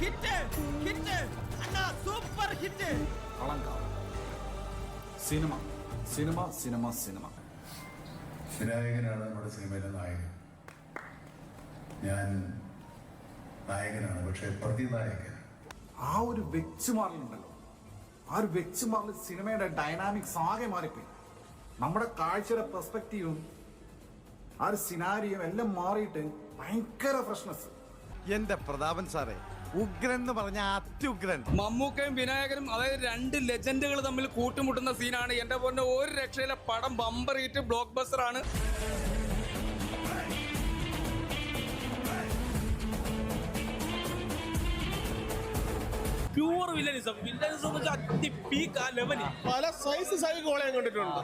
Hit hit. അണ്ണാ super hit. കളങ്കം cinema cinema cinema cinema. വിനായകനാണ് നമ്മുടെ സിനിമയിലെ നായകൻ. ഞാൻ നായകനാണ് പക്ഷെ പ്രതിനായകൻ. ആ ഒരു വെച്ചുമാറലുണ്ടല്ലോ. ആ ഒരു വെച്ചുമാറൽ സിനിമയുടെ ഡൈനാമിക്സ് ആകെ മാറിപ്പോയി. നമ്മുടെ കാഴ്ചയുടെ പെർസ്പെക്റ്റീവും ആ ഒരു സിനാരിയും എല്ലാം മാറിയിട്ട് ഭയങ്കര ഫ്രഷ്നെസ് എന്റെ പ്രതാപൻ സാറേ ഉഗ്രൻ എന്ന് പറഞ്ഞ അത്യുഗ്രൻ. മമ്മൂക്കയും വിനായകനും അതായത് രണ്ട് ലെജൻഡുകൾ തമ്മിൽ കൂട്ടുമുട്ടുന്ന സീനാണ് എന്റെ പോലെ ഒരു രക്ഷയിലെ പടം ബമ്പർ ഹിറ്റ് ബ്ലോക്ക് ബസ്റ്റർ ആണ് പ്യൂർ വില്ലനിസം വില്ലനിസം അത്തി പീക്ക് ആ ലെവലിൽ പല സൈസ് സൈക്കോളെ കണ്ടിട്ടുണ്ട്.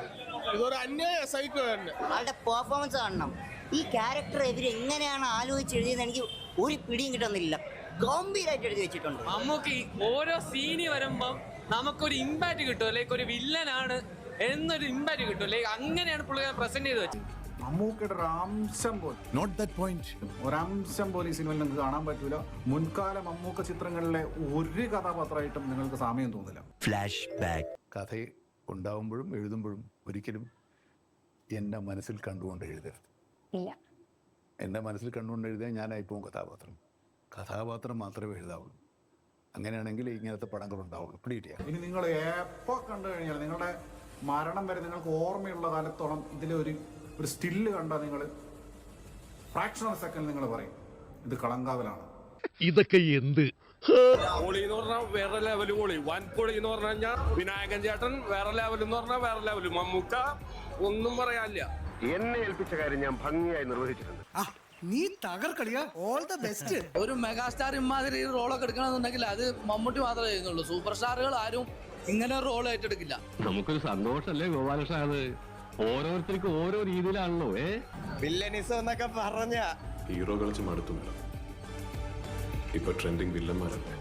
ഇതൊരു അന്യായ സൈക്കോ തന്നെ. ആളുടെ പെർഫോമൻസ് കാണണം. ഈ ക്യാരക്ടർ ഇവരെങ്ങനെയാണ് ആലോചിച്ച് എഴുതിയെന്ന് എനിക്ക് ഒരു പിടിയും കിട്ടുന്നില്ല. ഗംഭീരമായിട്ട് എഴുതി വെച്ചിട്ടുണ്ട്. നമുക്ക് ഓരോ സീനി വരുമ്പം നമുക്കൊരു ഇമ്പാക്ട് കിട്ടും. ലൈക്ക് ഒരു വില്ലനാണ് എന്നൊരു ഇമ്പാക്ട് കിട്ടും. ലൈക്ക് അങ്ങനെയാണ് പുള്ളിക്കാരൻ പ്രസന്റ് ചെയ്ത് വെച്ചത്. മമ്മൂക്കയുടെ ഒരു അംശം പോലും. നോട്ട് ദാറ്റ് പോയിന്റ് ഒരംശം പോലും ഈ സിനിമയിൽ നിങ്ങൾക്ക് കാണാൻ പറ്റൂല. മുൻകാല മമ്മൂക്ക ചിത്രങ്ങളിലെ ഒരു കഥാപാത്രമായിട്ടും നിങ്ങൾക്ക് സമയം തോന്നില്ല. കഥ ഉണ്ടാവുമ്പോഴും എഴുതുമ്പോഴും ഒരിക്കലും എന്റെ മനസ്സിൽ കണ്ടുകൊണ്ട് എഴുതരുത്. ഇല്ല. എന്റെ മനസ്സിൽ കണ്ടുകൊണ്ട് എഴുതിയാൽ ഞാനായിപ്പോവും കഥാപാത്രം. കഥാപാത്രം മാത്രമേ എഴുതാവുള്ളൂ. അങ്ങനെയാണെങ്കിൽ ഇങ്ങനത്തെ പടങ്ങൾ ഉണ്ടാവുള്ളൂ ചെയ്യാം ഇനി നിങ്ങൾ എപ്പോൾ കണ്ടു കഴിഞ്ഞാൽ നിങ്ങളുടെ മരണം വരെ നിങ്ങൾക്ക് ഓർമ്മയുള്ള കാലത്തോളം ഇതിലൊരു ഒരു സ്റ്റില്ല് കണ്ടാൽ നിങ്ങൾ ഫ്രാക്ഷൻ ഓഫ് സെക്കൻഡ് നിങ്ങൾ പറയും ഇത് കളങ്കാവലാണ്. ഇതൊക്കെ എന്ത്? പൊളി എന്ന് പറഞ്ഞാൽ വേറെ ലെവൽ പൊളി വൻ പൊളി എന്ന് പറഞ്ഞു കഴിഞ്ഞാൽ വിനായകൻ ചേട്ടൻ വേറെ ലെവൽ എന്ന് പറഞ്ഞാൽ വേറെ ലെവൽ മമ്മൂക്ക ഒന്നും പറയാനില്ല. എന്നെ ഏൽപ്പിച്ച കാര്യം ഞാൻ ഭംഗിയായി നിർവഹിച്ചിട്ടുണ്ട്. നീ തകർക്കളിയാ. ഓൾ ദ ബെസ്റ്റ് ഒരു മെഗാസ്റ്റാർ ഇമാതിരി റോളൊക്കെ എടുക്കണമെന്നുണ്ടെങ്കിൽ അത് മമ്മൂട്ടി മാത്രമേ ചെയ്യുന്നുള്ളൂ. സൂപ്പർ സ്റ്റാറുകൾ ആരും ഇങ്ങനെ ഒരു റോൾ ഏറ്റെടുക്കില്ല. നമുക്കൊരു സന്തോഷല്ലേ ഗോപാലകൃഷ്ണ അത് ഓരോരുത്തർക്കും ഓരോ രീതിയിലാണല്ലോ ഏ? വില്ലനിസം എന്നൊക്കെ പറഞ്ഞ. ഹീറോ കളിച്ച് മടുത്തുമില്ല ഇപ്പൊ ട്രെൻഡിങ് വില്ലന്മാരല്ലേ